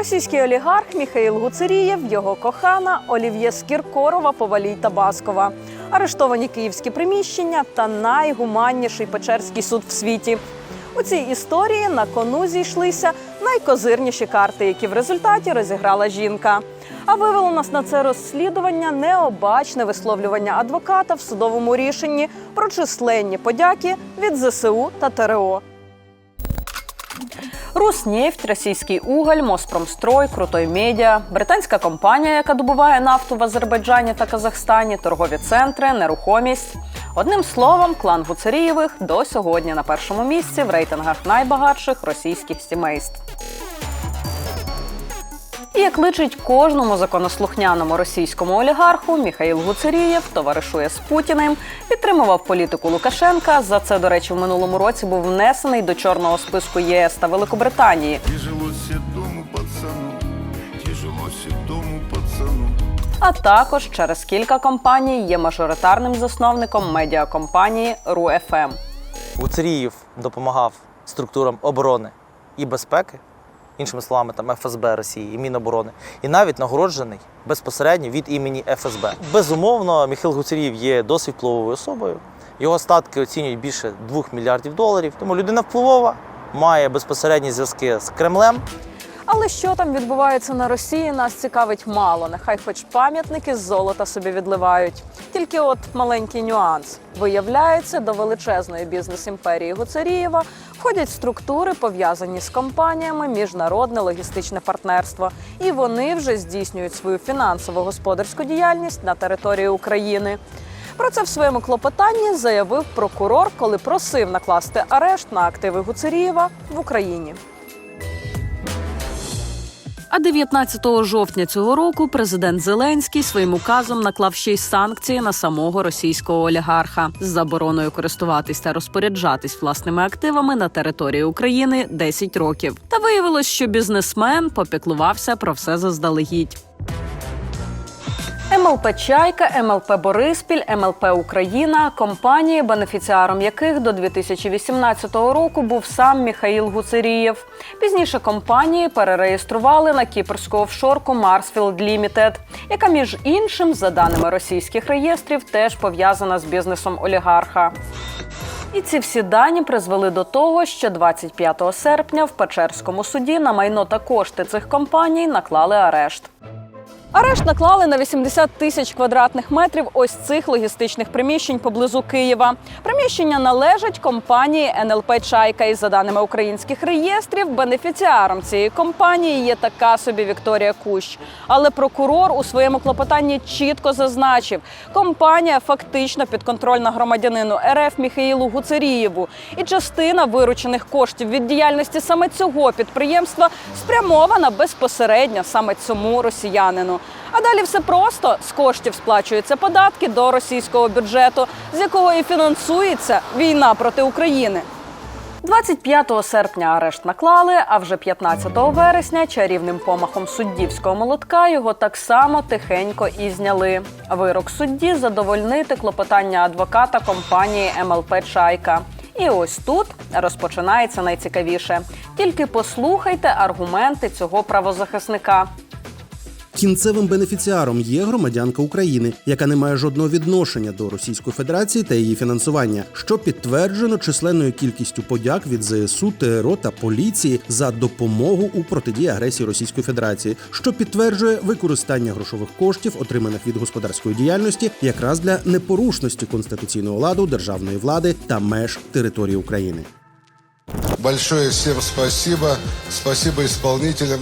Російський олігарх Міхаїл Гуцерієв, його кохана Олів'є Скіркорова, Повалій та Баскова. Арештовані київські приміщення та найгуманніший Печерський суд в світі. У цій історії на кону зійшлися найкозирніші карти, які в результаті розіграла жінка. А вивело нас на це розслідування необачне висловлювання адвоката в судовому рішенні про численні подяки від ЗСУ та ТРО. Руснефть, російський уголь, Моспромстрой, Крутой Медіа, британська компанія, яка добуває нафту в Азербайджані та Казахстані, торгові центри, нерухомість. Одним словом, клан Гуцерієвих до сьогодні на першому місці в рейтингах найбагатших російських сімейств. І як личить кожному законослухняному російському олігарху, Міхаїл Гуцерієв товаришує з Путіним, підтримував політику Лукашенка. За це, до речі, в минулому році був внесений до чорного списку ЄС та Великобританії. А також через кілька компаній є мажоритарним засновником медіакомпанії РУФМ. Гуцеріїв допомагав структурам оборони і безпеки, іншими словами, там ФСБ Росії і Міноборони, і навіть нагороджений безпосередньо від імені ФСБ. Безумовно, Міхаил Гуцеріїв є досить впливовою особою. Його статки оцінюють більше 2 мільярдів доларів. Тому людина впливова, має безпосередні зв'язки з Кремлем. Але що там відбувається на Росії, нас цікавить мало. Нехай хоч пам'ятники з золота собі відливають. Тільки от маленький нюанс. Виявляється, до величезної бізнес-імперії Гуцерієва входять структури, пов'язані з компаніями міжнародне логістичне партнерство. І вони вже здійснюють свою фінансово-господарську діяльність на території України. Про це в своєму клопотанні заявив прокурор, коли просив накласти арешт на активи Гуцерієва в Україні. А 19 жовтня цього року президент Зеленський своїм указом наклав ще й санкції на самого російського олігарха з забороною користуватись та розпоряджатись власними активами на території України 10 років. Та виявилось, що бізнесмен попіклувався про все заздалегідь. МЛП Чайка, МЛП Бориспіль, МЛП Україна компанії, бенефіціаром яких до 2018 року був сам Міхаїл Гуцерієв. Пізніше компанії перереєстрували на кіпрську офшорку Marsfield Limited, яка між іншим, за даними російських реєстрів, теж пов'язана з бізнесом олігарха. І ці всі дані призвели до того, що 25 серпня в Печерському суді на майно та кошти цих компаній наклали арешт. Арешт наклали на 80 тисяч квадратних метрів ось цих логістичних приміщень поблизу Києва. Приміщення належать компанії НЛП Чайка. І за даними українських реєстрів, бенефіціаром цієї компанії є така собі Вікторія Кущ. Але прокурор у своєму клопотанні чітко зазначив, компанія фактично підконтрольна громадянину РФ Міхаїлу Гуцерієву. І частина виручених коштів від діяльності саме цього підприємства спрямована безпосередньо саме цьому росіянину. А далі все просто з коштів сплачуються податки до російського бюджету, з якого і фінансується війна проти України. 25 серпня арешт наклали, а вже 15 вересня чарівним помахом суддівського молотка його так само тихенько і зняли. Вирок судді задовольнити клопотання адвоката компанії МЛП Чайка. І ось тут розпочинається найцікавіше. Тільки послухайте аргументи цього правозахисника. Кінцевим бенефіціаром є громадянка України, яка не має жодного відношення до Російської Федерації та її фінансування, що підтверджено численною кількістю подяк від ЗСУ, ТРО та поліції за допомогу у протидії агресії Російської Федерації, що підтверджує використання грошових коштів, отриманих від господарської діяльності, якраз для непорушності конституційного ладу, державної влади та меж території України. Большое всем спасибо. Спасибо исполнителям.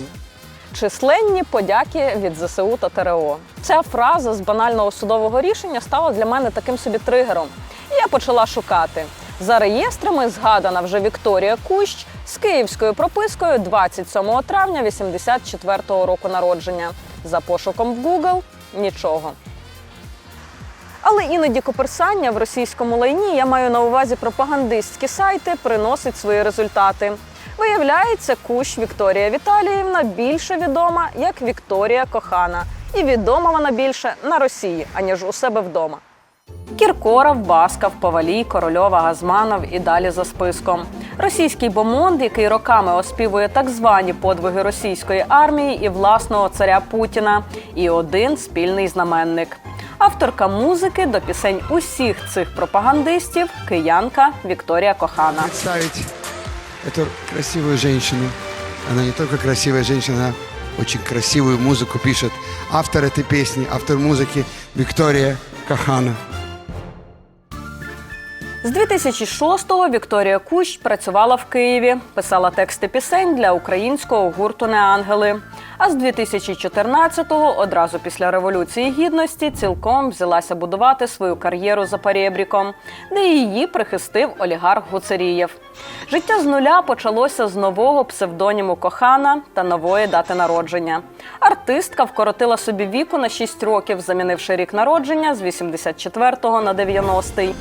Численні подяки від ЗСУ та ТРО. Ця фраза з банального судового рішення стала для мене таким собі тригером. І я почала шукати. За реєстрами згадана вже Вікторія Кущ з київською пропискою 27 травня 84-го року народження. За пошуком в Google – нічого. Але іноді коперсання в російському лайні я маю на увазі пропагандистські сайти приносить свої результати. Виявляється, кущ Вікторія Віталіївна більше відома як Вікторія Кохана, і відома вона більше на Росії, аніж у себе вдома. Кіркоров, Басков, Повалій, Корольова, Газманов і далі за списком. Російський бомонд, який роками оспівує так звані подвиги російської армії і власного царя Путіна, і один спільний знаменник. Авторка музики до пісень усіх цих пропагандистів киянка Вікторія Кохана. представить эту красивую женщину. Она не только красивая женщина, она очень красивую музыку пишет. Автор этой песни, автор музыки Виктория Кахана. З 2006-го Вікторія Кущ працювала в Києві, писала тексти пісень для українського гурту Неангели. А з 2014-го, одразу після революції гідності, цілком взялася будувати свою кар'єру за перебріком, де її прихистив олігарх Гуцерієв. Життя з нуля почалося з нового псевдоніму Кохана та нової дати народження. Артистка вкоротила собі віку на 6 років, замінивши рік народження з 84-го на 90-й.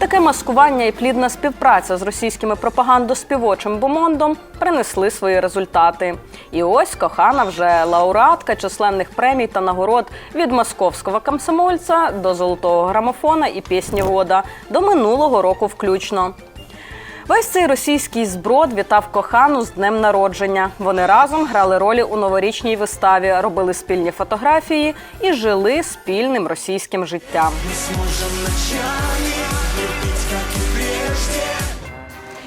Таке маскування і плідна співпраця з російськими пропагандоспівочим бомондом принесли свої результати. І ось кохана вже лауреатка численних премій та нагород від московського комсомольця до золотого грамофона і пісні года до минулого року включно. Весь цей російський зброд вітав кохану з днем народження. Вони разом грали ролі у новорічній виставі, робили спільні фотографії і жили спільним російським життям.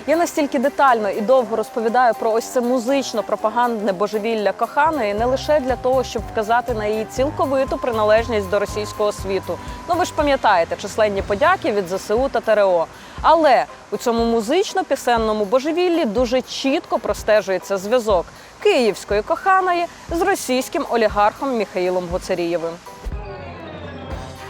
Я настільки детально і довго розповідаю про ось це музично пропагандне божевілля коханої не лише для того, щоб вказати на її цілковиту приналежність до російського світу. Ну ви ж пам'ятаєте численні подяки від ЗСУ та ТРО. Але у цьому музично-пісенному божевіллі дуже чітко простежується зв'язок київської коханої з російським олігархом Міхаїлом Гоцарієвим.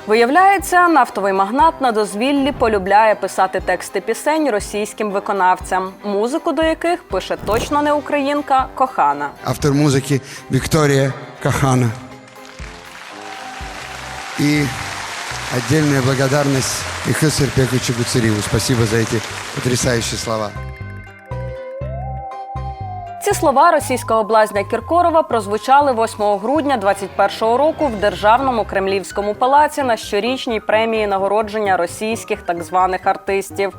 Виявляється, нафтовий магнат на дозвіллі полюбляє писати тексти пісень російським виконавцям, музику до яких пише точно не українка кохана. Автор музыки Виктория Кахана. И отдельная благодарность Михаилу Серпековичу. Спасибо за эти потрясающие слова. Ці слова російського блазня Кіркорова прозвучали 8 грудня 21-го року в державному кремлівському палаці на щорічній премії нагородження російських так званих артистів.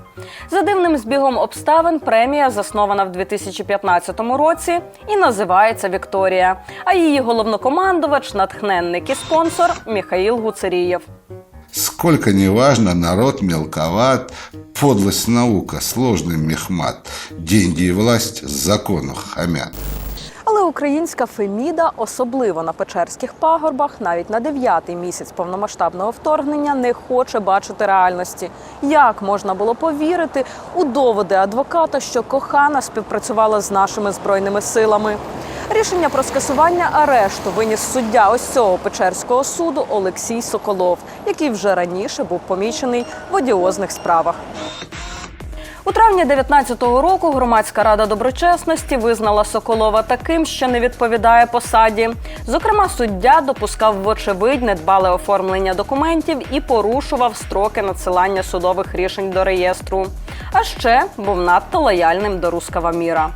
За дивним збігом обставин премія заснована в 2015 році і називається Вікторія. А її головнокомандувач, натхненник і спонсор Міхаїл Гуцерієв. Сколько не важно, народ мелковат, подлость наука, сложный мехмат, деньги и власть закону хамят. Але українська Феміда, особливо на Печерських пагорбах, навіть на дев'ятий місяць повномасштабного вторгнення, не хоче бачити реальності. Як можна було повірити у доводи адвоката, що кохана співпрацювала з нашими збройними силами? Рішення про скасування арешту виніс суддя ось цього Печерського суду Олексій Соколов, який вже раніше був помічений в одіозних справах. У травні 19-го року громадська рада доброчесності визнала Соколова таким, що не відповідає посаді. Зокрема, суддя допускав вочевидь недбале оформлення документів і порушував строки надсилання судових рішень до реєстру. А ще був надто лояльним до руского міра.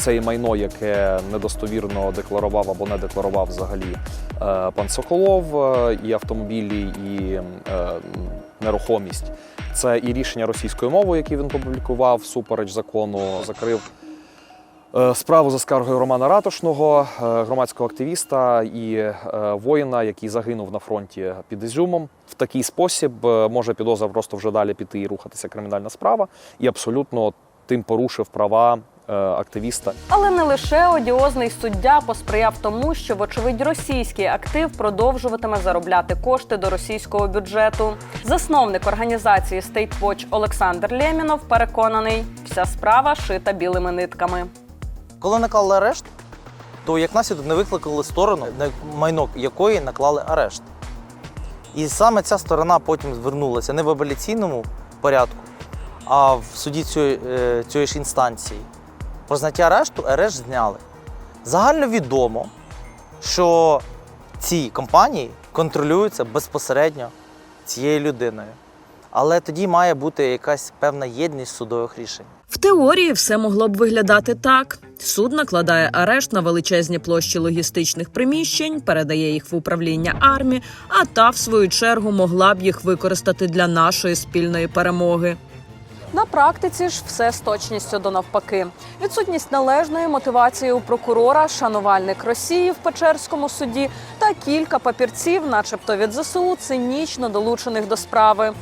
Це і майно, яке недостовірно декларував або не декларував взагалі е, пан Соколов, е, і автомобілі, і е, нерухомість. Це і рішення російською мовою, які він публікував супереч закону, закрив. Справу за скаргою Романа Ратушного, громадського активіста і воїна, який загинув на фронті під Ізюмом. В такий спосіб може підозра просто вже далі піти і рухатися кримінальна справа, і абсолютно тим порушив права активіста Але не лише одіозний суддя посприяв тому, що, вочевидь, російський актив продовжуватиме заробляти кошти до російського бюджету. Засновник організації State Watch Олександр Лємінов переконаний, вся справа шита білими нитками. Коли наклали арешт, то як наслідок не викликали сторону, на майно якої наклали арешт. І саме ця сторона потім звернулася не в апеляційному порядку, а в суді цієї, е, цієї ж інстанції. Про зняття арешту арешт зняли. Загально відомо, що ці компанії контролюються безпосередньо цією людиною. Але тоді має бути якась певна єдність судових рішень. В теорії все могло б виглядати так: суд накладає арешт на величезні площі логістичних приміщень, передає їх в управління армії, а та, в свою чергу, могла б їх використати для нашої спільної перемоги. На практиці ж все з точністю до навпаки. Відсутність належної мотивації у прокурора, шанувальник Росії в Печерському суді та кілька папірців, начебто від ЗСУ, цинічно долучених до справи.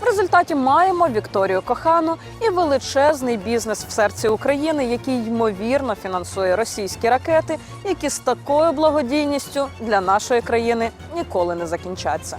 В результаті маємо Вікторію Кохану і величезний бізнес в серці України, який ймовірно фінансує російські ракети, які з такою благодійністю для нашої країни ніколи не закінчаться.